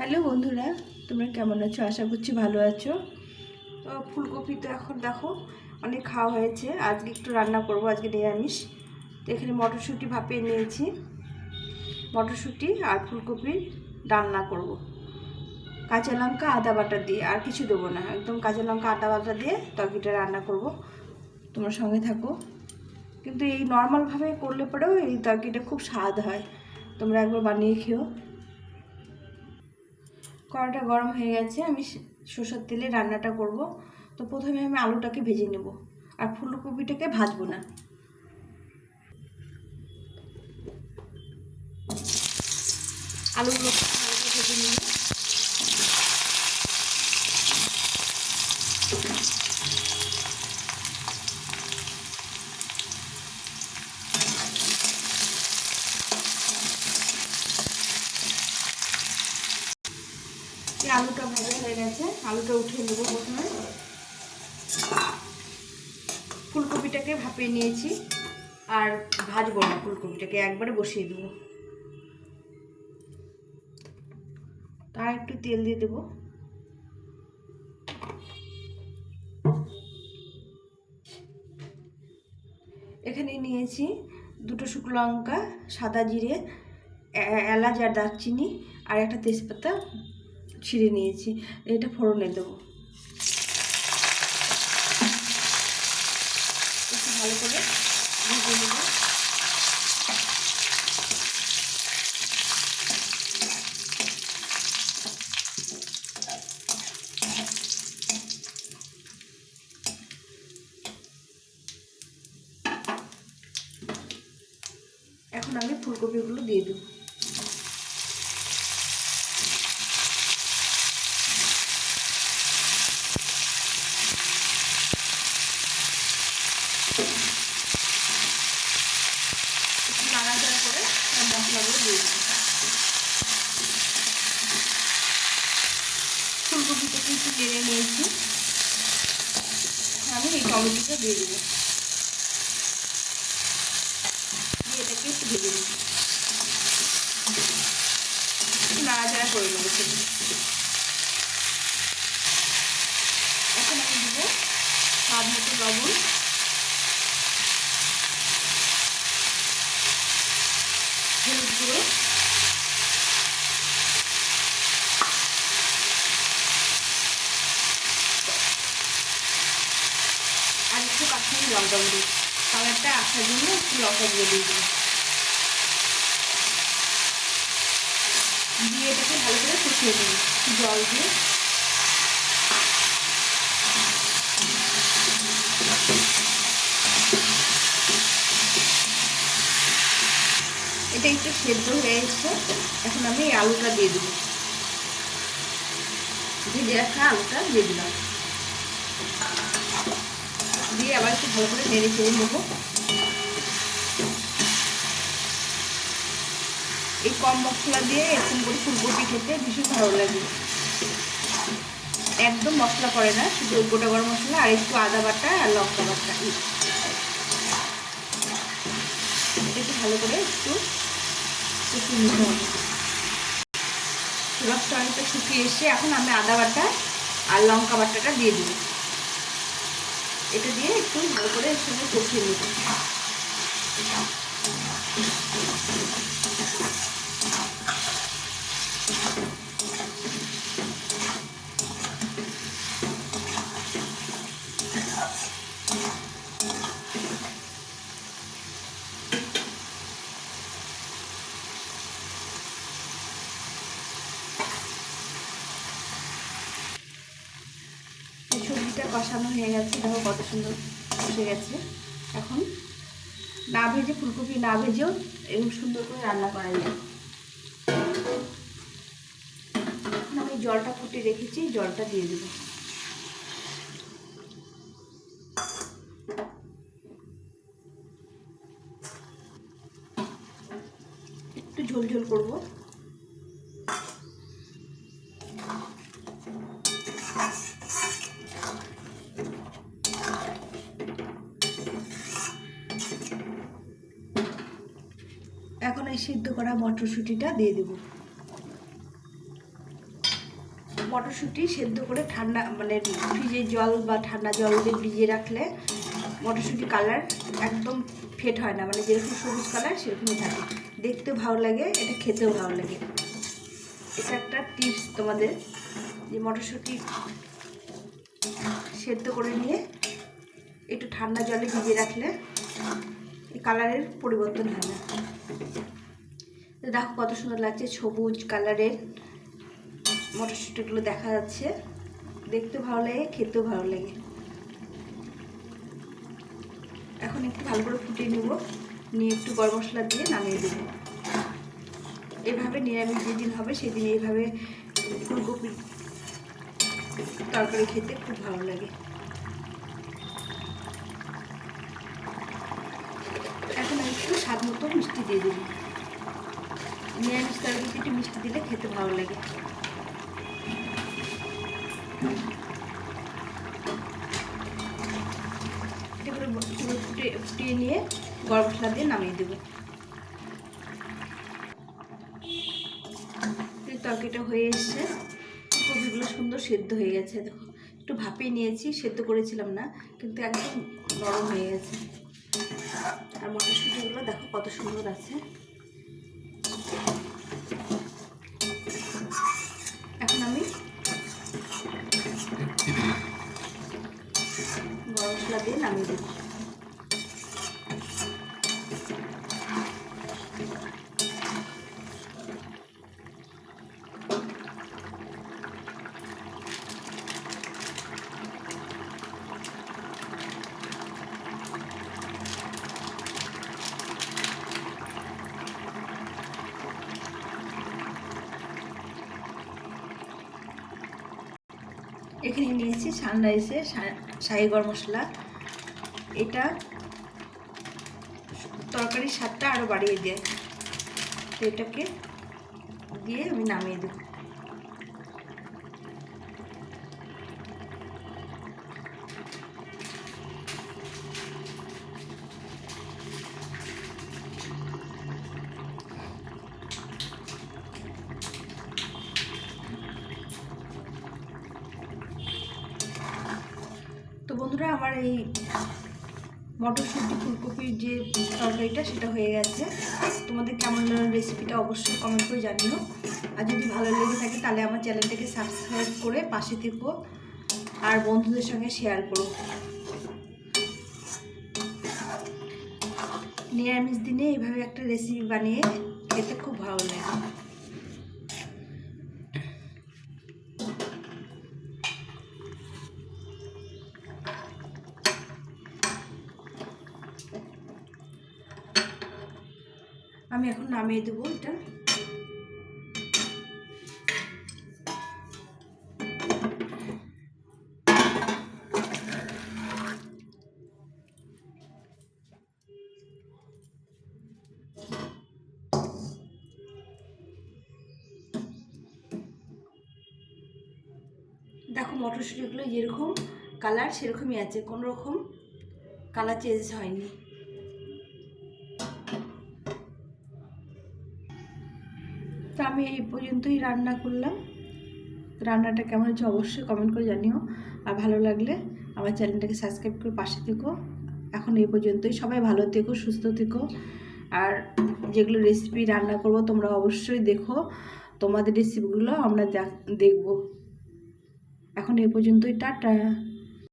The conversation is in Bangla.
হ্যালো বন্ধুরা, তোমরা কেমন আছো? আশা করছি ভালো আছো। তো ফুলকপি তো এখন দেখো, অনেক খাওয়া হয়েছে। আজকে একটু রান্না করব, আজকে নিরামিষ। তো এখানে মটরশুঁটি ভাপিয়ে নিয়েছি। মটরশুঁটি আর ফুলকপি রান্না করব। কাঁচা লঙ্কা, আদা বাটা দিয়ে, আর কিছু দেবো না। একদম কাঁচা লঙ্কা, আদা বাটা দিয়ে তরকিটা রান্না করব। তোমার সঙ্গে থাকো। কিন্তু এই নর্মালভাবে করলে পরেও এই তরকিটা খুব স্বাদ হয়। তোমরা একবার বানিয়ে খেও। কড়াটা গরম হয়ে গেছে, আমি সরষের তেলে রান্নাটা করব। তো প্রথমে আমি আলুটাকে ভেজে নেব, আর ফুলকপিটাকে ভাজবো না। আলুগুলো ভালো করে ভেজে নিব এই আলুটা ভাজা হয়ে গেছে উঠিয়ে নেব প্রথমে। ফুলকপিটাকে ভাপিয়ে নিয়েছি আর ভাজবো না ফুলকপিটাকে, একবারে বসিয়ে দেবো। তার একটু তেল দিয়ে দেবো। এখানে নিয়েছি দুটো শুকনো লঙ্কা, সাদা জিরে এলাচ আর দারচিনি আর একটা তেজপাতা। ছিঁড়ে নিয়েছি এটা ফোড়নে দেবো। একটু ভালো করে ভেজে নেব এখন আমি ফুলকপিগুলো দিয়ে দেবো একটু নাড়াচাড়া করে সব মশলাগুলো দিয়ে দিই নেড়ে নিয়েছি। আমি এই টমেটোটা দিয়ে দেবো। দিয়ে এটাকে একটু ভেজে নেব নাড়াচাড়া করে নেব শুধু এখন আমি দেবো স্বাদ মতো লবণ হলুদ গুঁড়ো একটু কাশ্মীরি লঙ্কা গুঁড়ো কালারটা আসার জন্য একটু লঙ্কা দিয়ে দিয়ে দেবো দিয়ে এটাকে ভালো করে কষিয়ে দেবো জল দিয়ে। এটা একটু সেদ্ধ হয়ে এসছে। এখন আমি আলুটা দিয়ে দেবো। ভেজে রাখা আলুটা দিয়ে দিলাম। দিয়ে আবার একটু ভালো করে নেড়ে চেড়ে নেব। এই কম মশলা দিয়ে এরকম করে ফুলকপি খেতে ভীষণ ভালো লাগে। একদম মশলা করে না, শুধু গোটা গরম মশলা আর একটু আদা বাটা আর লঙ্কা বাটা। একটু ভালো করে একটু রসটা অনেকটা শুকিয়ে এসে এখন আমি আদা বাটা আর লঙ্কা বাটাটা দিয়ে দেবো। এটা দিয়ে একটু ভালো করে এর সঙ্গে কষিয়ে নেব এই সবজিটা কষানো হয়ে গেছে, দেখো কত সুন্দর কষে গেছে। এখন না ভেজে, ফুলকপি না ভেজেও এরকম সুন্দর করে রান্না করা যায়। আমি জলটা ফুটে রেখেছি, জলটা দিয়ে দেবো। একটু ঝোল ঝোল করব। এই সিদ্ধ করা মটরশুঁটিটা দিয়ে দেবো। মটরশুঁটি সেদ্ধ করে ঠান্ডা মানে ফ্রিজে জল বা ঠান্ডা জল দিয়ে ভিজিয়ে রাখলে মটরশুঁটি কালার একদম ফেট হয় না মানে যেরকম সবুজ কালার সেরকমই থাকে। দেখতেও ভালো লাগে, এটা খেতেও ভালো লাগে। এটা একটা টিপস তোমাদের, যে মটরশুঁটি সেদ্ধ করে নিয়ে একটু ঠান্ডা জলে ভিজিয়ে রাখলে কালারের পরিবর্তন হয় না। দেখো কত সুন্দর লাগছে সবুজ কালারের মটরশুঁটিগুলো দেখা যাচ্ছে। দেখতে ভালো লাগে, খেতেও ভালো লাগে। এখন একটু ভালো করে ফুটিয়ে নেব। নিয়ে একটু গরম মশলা দিয়ে নামিয়ে দেব। এভাবে নিরামিষ যেদিন হবে সেদিন এইভাবে ফুলকপি তরকারি খেতে খুব ভালো লাগে। এখন একটু স্বাদ মতো মিষ্টি দিয়ে দেবো। নিরামিষ তরকারিতে একটু মিষ্টি দিলে খেতে ভালো লাগে। এটা করে ফুটে ফুটিয়ে নিয়ে গরম মশলা দিয়ে নামিয়ে দেবো। তরকারিটা হয়ে এসছে। কপিগুলো সুন্দর সেদ্ধ হয়ে গেছে, দেখো। একটু ভাপিয়ে নিয়েছি, সেদ্ধ করেছিলাম না, কিন্তু একদম নরম হয়ে গেছে। আর মটরশুঁটিগুলো দেখো কত সুন্দর আছে এখন আমি গরম মশলা দিয়ে নামিয়ে দেবো এখানে নিয়েছি সানরাইসে শাহি গরম মশলা। এটা তরকারির স্বাদটা আরও বাড়িয়ে দেয়। তো এটাকে দিয়ে আমি নামিয়ে দেব। তো বন্ধুরা, আমার এই মটরশুঁটি, ফুলকপির যে তরকারিটা সেটা হয়ে গেছে। তোমাদের কেমন রেসিপিটা অবশ্যই কমেন্ট করে জানিও। আর যদি ভালো লেগে থাকে তাহলে আমার চ্যানেলটাকে সাবস্ক্রাইব করে পাশে থেকো আর বন্ধুদের সঙ্গে শেয়ার করো। নিরামিষ দিনে এইভাবে একটা রেসিপি বানিয়ে খেতে খুব ভালো লাগে আমি এখন নামিয়ে দেবো এটা। দেখো মটরশুঁটিগুলো যেরকম কালার সেরকমই আছে কোনো রকম কালার চেঞ্জ হয়নি। আমি এই পর্যন্তই রান্না করলাম। রান্নাটা কেমন হচ্ছে অবশ্যই কমেন্ট করে জানিও। আর ভালো লাগলে আমার চ্যানেলটাকে সাবস্ক্রাইব করে পাশে থেকো। এখন এই পর্যন্তই। সবাই ভালো থেকো, সুস্থ থেকো। আর যেগুলো রেসিপি রান্না করব তোমরা অবশ্যই দেখো। তোমাদের রেসিপিগুলো আমরা দেখ- দেখব। এখন এই পর্যন্তই। টাটা।